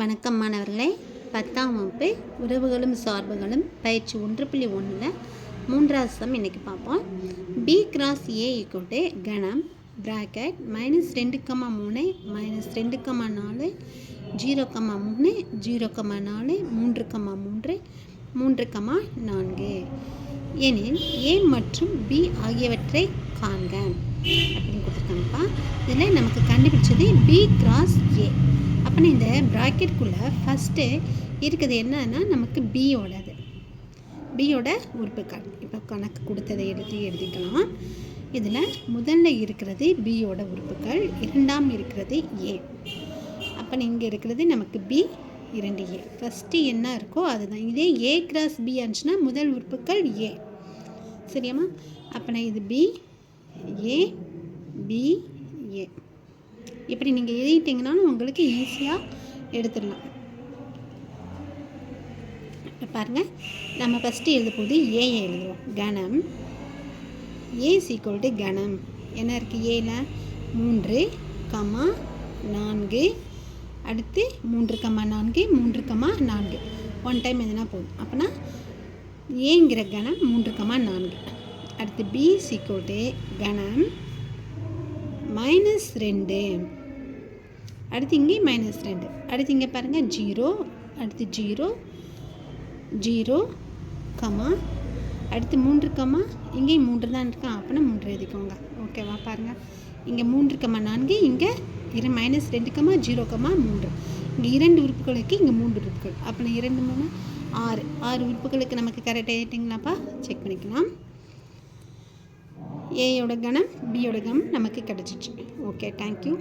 வணக்கம் மாணவர்களே. பத்தாம் வகுப்பு உறவுகளும் சார்புகளும் பயிற்சி ஒன்று புள்ளி ஒன்றில் மூன்றாவது சம் இன்றைக்கி பார்ப்போம். பி கிராஸ் ஏ ஈக்குவட்டு கணம் ப்ராக்கெட் மைனஸ் ரெண்டு கம்மா மூணு மைனஸ் ரெண்டு கம்மா நாலு ஜீரோ கம்மா மூணு ஜீரோ கம்மா நாலு மூன்று கம்மா மூன்று மூன்று கம்மா நான்கு. எனில் ஏ மற்றும் பி ஆகியவற்றை காண்க. அப்படின்னு கொடுத்துருக்காங்கப்பா. இதில் நமக்கு கண்டுபிடிச்சது பி கிராஸ் ஏ ஆனால் இந்த ப்ராக்கெட்குள்ளே ஃபஸ்ட்டு இருக்குது என்னன்னா நமக்கு பியோடது பியோட உறுப்புகள். இப்போ கணக்கு கொடுத்ததை எடுத்து எழுதிக்கலாம். இதில் முதல்ல இருக்கிறது பியோட உறுப்புகள் இரண்டாம் இருக்கிறது ஏ அப்போ இங்கே இருக்கிறது நமக்கு பி இரண்டு ஏ ஃபஸ்ட்டு என்ன இருக்கோ அதுதான். இதே ஏ கிராஸ் பி ஆச்சுன்னா முதல் உறுப்புகள் ஏ சரியாம்மா? அப்போனா இது பி ஏ பி ஏ இப்படி நீங்கள் எழுதிட்டிங்கனாலும் உங்களுக்கு ஈஸியாக எடுத்துடலாம். இப்போ பாருங்கள் நம்ம ஃபஸ்ட்டு எழுத போது எழுதுவோம். கணம் ஏ சீக்வல் டு கணம் என்ன இருக்குது ஏல மூன்று கமா நான்கு. அடுத்து மூன்று கமா நான்கு மூன்று கமா நான்கு. ஒன் டைம் எதுனா போதும். அப்போனா ஏங்கிற கணம் மூன்று கமா நான்கு. அடுத்து பி சீக்வல் டு கணம் மைனஸ் ரெண்டு. அடுத்து இங்கே மைனஸ் ரெண்டு. அடுத்து இங்கே பாருங்கள் ஜீரோ அடுத்து ஜீரோ ஜீரோ கமா அடுத்து மூன்று கமா இங்கேயும் மூன்று தான் இருக்கா? அப்படின்னா மூன்று எழுதிக்கோங்க. ஓகேவா பாருங்கள் இங்கே மூன்று கமா நான்கு. இங்கே இரு மைனஸ் ரெண்டு கமா ஜீரோ கமா மூன்று. இங்கே இரண்டு உறுப்புகளுக்கு இங்கே மூன்று உறுப்புகள். அப்படின்னா இரண்டு மூணு ஆறு. ஆறு உறுப்புகளுக்கு நமக்கு கரெக்ட் ஆகிட்டிங்களாப்பா செக் பண்ணிக்கலாம். ஏயோட கணம் பியோட கணம் நமக்கு கிடச்சிச்சு. Okay thank you